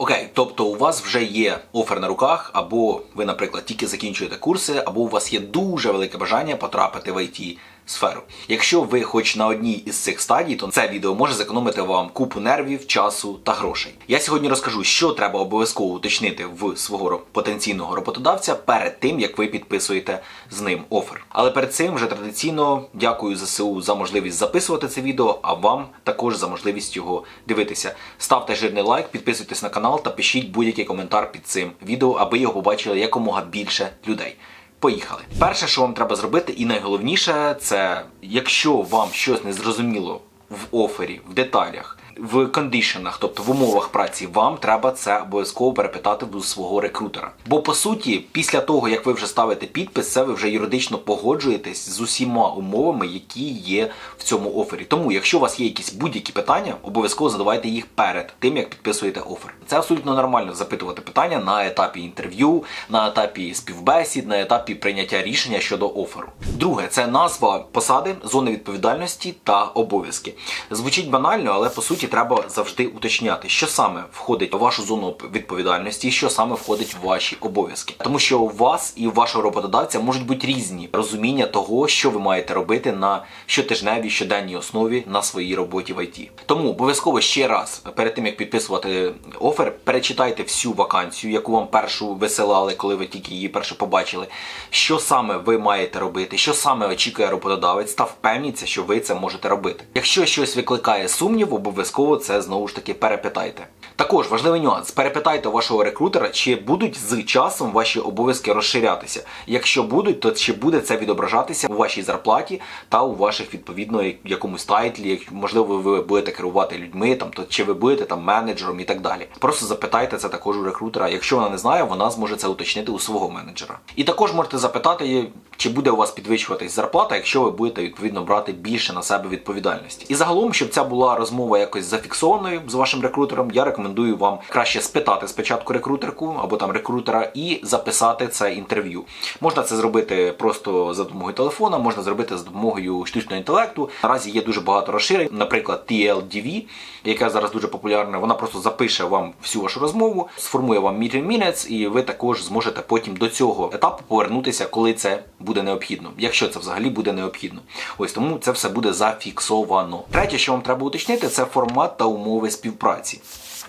Окей, тобто у вас вже є офер на руках, або ви, наприклад, тільки закінчуєте курси, або у вас є дуже велике бажання потрапити в IT сферу. Якщо ви хоч на одній із цих стадій, то це відео може зекономити вам купу нервів, часу та грошей. Я сьогодні розкажу, що треба обов'язково уточнити в свого потенційного роботодавця перед тим, як ви підписуєте з ним офер. Але перед цим вже традиційно дякую ЗСУ за можливість записувати це відео, а вам також за можливість його дивитися. Ставте жирний лайк, підписуйтесь на канал та пишіть будь-який коментар під цим відео, аби його побачили якомога більше людей. Поїхали. Перше, що вам треба зробити, і найголовніше, це якщо вам щось не зрозуміло в офері, в деталях, в кондишенах, тобто в умовах праці, вам треба це обов'язково перепитати у свого рекрутера. Бо по суті, після того як ви вже ставите підпис, це ви вже юридично погоджуєтесь з усіма умовами, які є в цьому офері. Тому, якщо у вас є якісь будь-які питання, обов'язково задавайте їх перед тим, як підписуєте офер. Це абсолютно нормально запитувати питання на етапі інтерв'ю, на етапі співбесід, на етапі прийняття рішення щодо оферу. Друге, це назва посади, зони відповідальності та обов'язки. Звучить банально, але по суті треба завжди уточняти, що саме входить в вашу зону відповідальності, що саме входить в ваші обов'язки. Тому що у вас і у вашого роботодавця можуть бути різні розуміння того, що ви маєте робити на щотижневій, щоденній основі на своїй роботі в ІТ. Тому обов'язково ще раз перед тим як підписувати офер, перечитайте всю вакансію, яку вам першу висилали, коли ви тільки її перше побачили. Що саме ви маєте робити, що саме очікує роботодавець, та впевніться, що ви це можете робити. Якщо щось викликає сумнів, обов'язково це знову ж таки перепитайте. Також важливий нюанс: перепитайте вашого рекрутера, чи будуть з часом ваші обов'язки розширятися. Якщо будуть, то чи буде це відображатися у вашій зарплаті та у ваших відповідно якомусь тайтлі, як можливо ви будете керувати людьми, там то чи ви будете там менеджером і так далі. Просто запитайте це також у рекрутера. Якщо вона не знає, вона зможе це уточнити у свого менеджера. І також можете запитати, чи буде у вас підвищуватись зарплата, якщо ви будете відповідно брати більше на себе відповідальності. І загалом, щоб ця була розмова якось зафіксованою з вашим рекрутером, я рекомендую вам краще спитати спочатку рекрутерку або там рекрутера і записати це інтерв'ю. Можна це зробити просто за допомогою телефона, можна зробити за допомогою штучного інтелекту. Наразі є дуже багато розширень, наприклад, TLDV, яка зараз дуже популярна. Вона просто запише вам всю вашу розмову, сформує вам meeting minutes, і ви також зможете потім до цього етапу повернутися, коли це буде необхідно, якщо це взагалі буде необхідно. Ось тому це все буде зафіксовано. Третє, що вам треба уточнити, це формат та умови співпраці.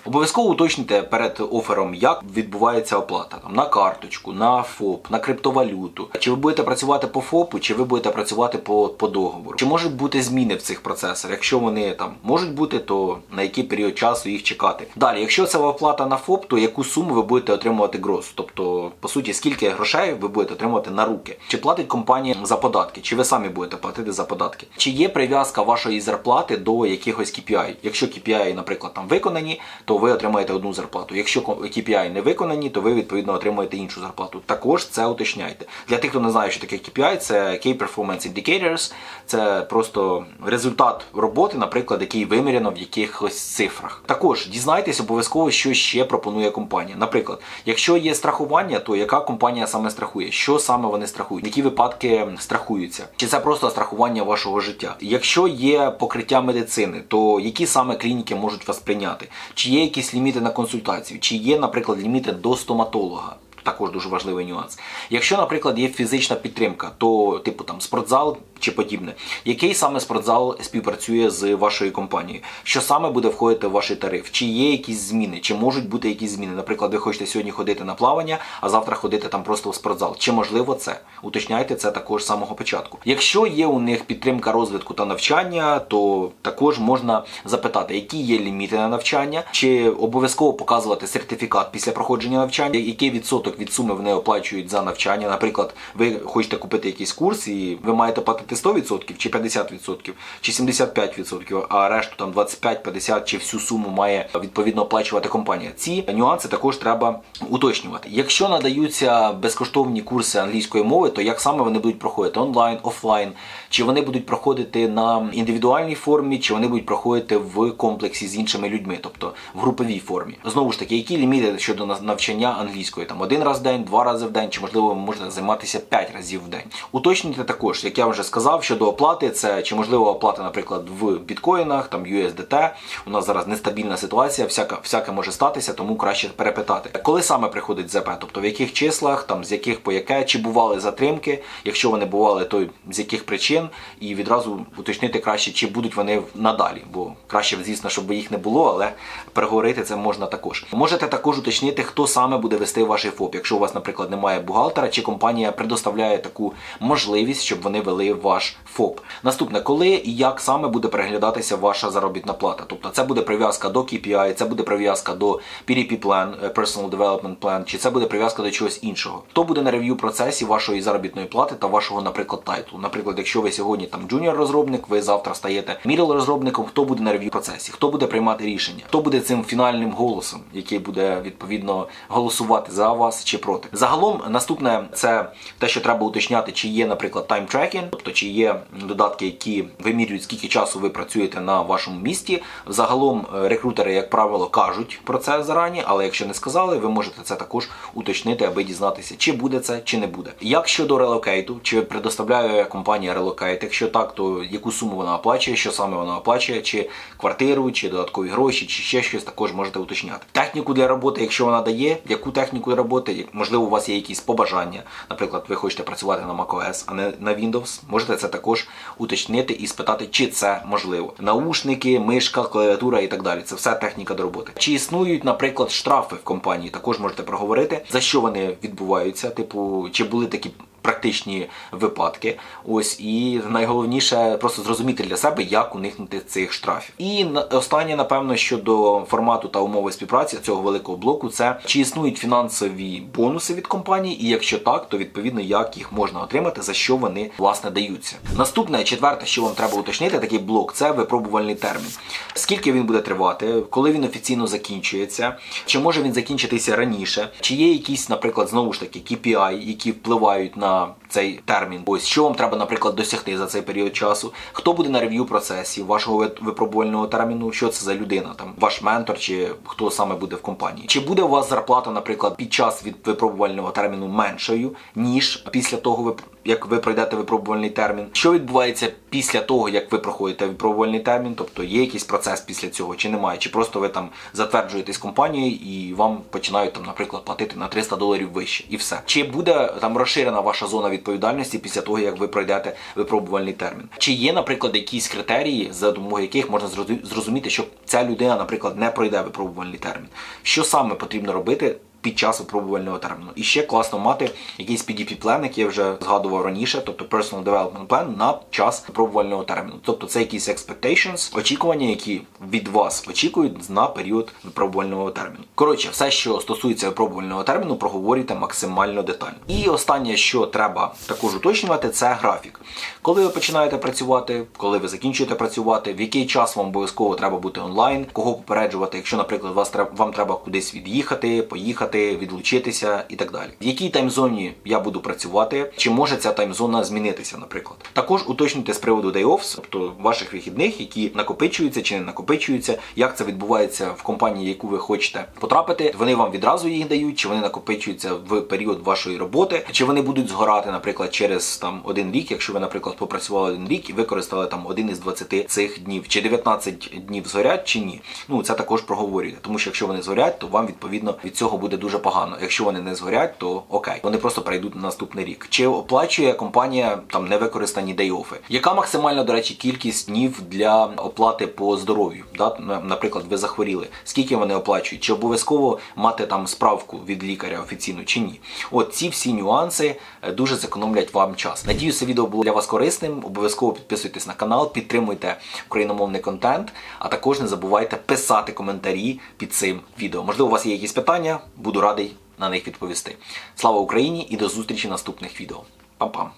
Обов'язково уточнюйте перед офером, як відбувається оплата там на карточку, на ФОП, на криптовалюту. Чи ви будете працювати по ФОПу, чи ви будете працювати по, по договору? Чи можуть бути зміни в цих процесах? Якщо вони там можуть бути, то на який період часу їх чекати? Далі, якщо це оплата на ФОП, то яку суму ви будете отримувати гроз? Тобто, по суті, скільки грошей ви будете отримувати на руки? Чи платить компанія за податки? Чи ви самі будете платити за податки? Чи є прив'язка вашої зарплати до якихось KPI? Якщо KPI, наприклад, там виконані, то ви отримаєте одну зарплату. Якщо KPI не виконані, то ви відповідно отримаєте іншу зарплату. Також це уточняйте. Для тих, хто не знає, що таке KPI, це Key Performance Indicators, це просто результат роботи, наприклад, який виміряно в якихось цифрах. Також дізнайтесь обов'язково, що ще пропонує компанія. Наприклад, якщо є страхування, то яка компанія саме страхує? Що саме вони страхують? Які випадки страхуються? Чи це просто страхування вашого життя? Якщо є покриття медицини, то які саме клініки можуть вас прийняти? Чи є якісь ліміти на консультацію? Чи є, наприклад, ліміти до стоматолога? Також дуже важливий нюанс. Якщо, наприклад, є фізична підтримка, то типу там спортзал чи подібне, який саме спортзал співпрацює з вашою компанією? Що саме буде входити в ваш тариф? Чи є якісь зміни? Чи можуть бути якісь зміни? Наприклад, ви хочете сьогодні ходити на плавання, а завтра ходити там просто в спортзал. Чи можливо це? Уточняйте це також з самого початку. Якщо є у них підтримка розвитку та навчання, то також можна запитати, які є ліміти на навчання, чи обов'язково показувати сертифікат після проходження навчання, який відсоток від суми вони оплачують за навчання. Наприклад, ви хочете купити якийсь курс і ви маєте платити 100% чи 50% чи 75%, а решту там 25, 50 чи всю суму має відповідно оплачувати компанія. Ці нюанси також треба уточнювати. Якщо надаються безкоштовні курси англійської мови, то як саме вони будуть проходити онлайн, офлайн, чи вони будуть проходити на індивідуальній формі, чи вони будуть проходити в комплексі з іншими людьми, тобто в груповій формі. Знову ж таки, які ліміти щодо навчання англійської? Там один раз в день, два рази в день, чи можливо можете займатися п'ять разів в день. Уточнюйте також, як я вже сказав, щодо оплати, це чи можливо оплата, наприклад, в біткоїнах, там USDT. У нас зараз нестабільна ситуація, всяка, всяке може статися, тому краще перепитати. Коли саме приходить ЗП, тобто в яких числах, там з яких по яке, чи бували затримки, якщо вони бували, то з яких причин, і відразу уточнити краще, чи будуть вони надалі, бо краще, звісно, щоб їх не було, але переговорити це можна також. Можете також уточнити, хто саме буде вести ваш ФОП. Якщо у вас, наприклад, немає бухгалтера, чи компанія предоставляє таку можливість, щоб вони вели ваш ФОП. Наступне, коли і як саме буде переглядатися ваша заробітна плата. Тобто це буде прив'язка до KPI, це буде прив'язка до PDP Plan, е, Personal Development Plan, чи це буде прив'язка до чогось іншого. Хто буде на рев'ю процесі вашої заробітної плати та вашого, наприклад, тайтлу. Наприклад, якщо ви сьогодні там джуніор розробник, ви завтра стаєте middle розробником, хто буде на рев'ю процесі, хто буде приймати рішення, хто буде цим фінальним голосом, який буде відповідно голосувати за вас чи проти. Загалом, наступне це те, що треба уточняти, чи є, наприклад, тайм-трекінг, тобто чи є додатки, які вимірюють, скільки часу ви працюєте на вашому місті. Загалом е, рекрутери, як правило, кажуть про це зарані, але якщо не сказали, ви можете це також уточнити, аби дізнатися, чи буде це, чи не буде. Як щодо релокейту, чи предоставляє компанія релокейт? Якщо так, то яку суму вона оплачує, що саме вона оплачує, чи квартиру, чи додаткові гроші, чи ще щось також можете уточняти. Техніку для роботи, якщо вона дає, яку техніку роботи, можливо, у вас є якісь побажання. Наприклад, ви хочете працювати на macOS, а не на Windows. Можете це також уточнити і спитати, чи це можливо. Наушники, мишка, клавіатура і так далі. Це все техніка до роботи. Чи існують, наприклад, штрафи в компанії? Також можете проговорити, за що вони відбуваються. Типу, чи були такі практичні випадки. Ось і найголовніше просто зрозуміти для себе, як уникнути цих штрафів. І останнє, напевно, щодо формату та умови співпраці цього великого блоку, це чи існують фінансові бонуси від компанії, і якщо так, то відповідно як їх можна отримати, за що вони власне даються. Наступне, четверте, що вам треба уточнити, такий блок це випробувальний термін. Скільки він буде тривати, коли він офіційно закінчується, чи може він закінчитися раніше, чи є якісь, наприклад, знову ж таки KPI, які впливають на цей термін. Ось що вам треба, наприклад, досягти за цей період часу. Хто буде на рев'ю процесі вашого випробувального терміну? Що це за людина? Там ваш ментор чи хто саме буде в компанії? Чи буде у вас зарплата, наприклад, під час від випробувального терміну меншою ніж після того, як ви пройдете випробувальний термін? Що відбувається після того, як ви проходите випробувальний термін? Тобто є якийсь процес після цього, чи немає? Чи просто ви там затверджуєтесь компанією і вам починають там, наприклад, платити на 300 доларів вище, і все. Чи буде там розширена ваша зона відповідальності після того, як ви пройдете випробувальний термін? Чи є, наприклад, якісь критерії, за допомогою яких можна зрозуміти, що ця людина, наприклад, не пройде випробувальний термін? Що саме потрібно робити? Під час випробувального терміну. І ще класно мати якийсь PDP-план, який я вже згадував раніше, тобто Personal Development Plan на час випробувального терміну. Тобто це якісь expectations, очікування, які від вас очікують на період випробувального терміну. Коротше, все, що стосується випробувального терміну, проговорюйте максимально детально. І останнє, що треба також уточнювати, це графік. Коли ви починаєте працювати, коли ви закінчуєте працювати, в який час вам обов'язково треба бути онлайн, кого попереджувати, якщо, наприклад, вас треба вам треба кудись від'їхати, поїхати, відлучитися і так далі. В якій таймзоні я буду працювати, чи може ця таймзона змінитися, наприклад. Також уточнюйте з приводу day offs, тобто ваших вихідних, які накопичуються чи не накопичуються, як це відбувається в компанії, яку ви хочете потрапити. Вони вам відразу їх дають, чи вони накопичуються в період вашої роботи, чи вони будуть згорати, наприклад, через там один рік, якщо ви, наприклад, попрацювали один рік і використали там один із 20 цих днів, чи 19 днів згорять, чи ні. Ну це також проговорюйте, тому що якщо вони згорять, то вам відповідно від цього буде дуже погано. Якщо вони не згорять, то окей, вони просто перейдуть на наступний рік. Чи оплачує компанія там невикористані дейофи? Яка максимальна, до речі, кількість днів для оплати по здоров'ю? Да? Наприклад, ви захворіли. Скільки вони оплачують? Чи обов'язково мати там справку від лікаря офіційну чи ні? От ці всі нюанси е, дуже зекономлять вам час. Надіюся, відео було для вас корисним. Обов'язково підписуйтесь на канал, підтримуйте україномовний контент, а також не забувайте писати коментарі під цим відео. Можливо, у вас є якісь питання, буду радий на них відповісти. Слава Україні і до зустрічі в наступних відео. Пам-пам!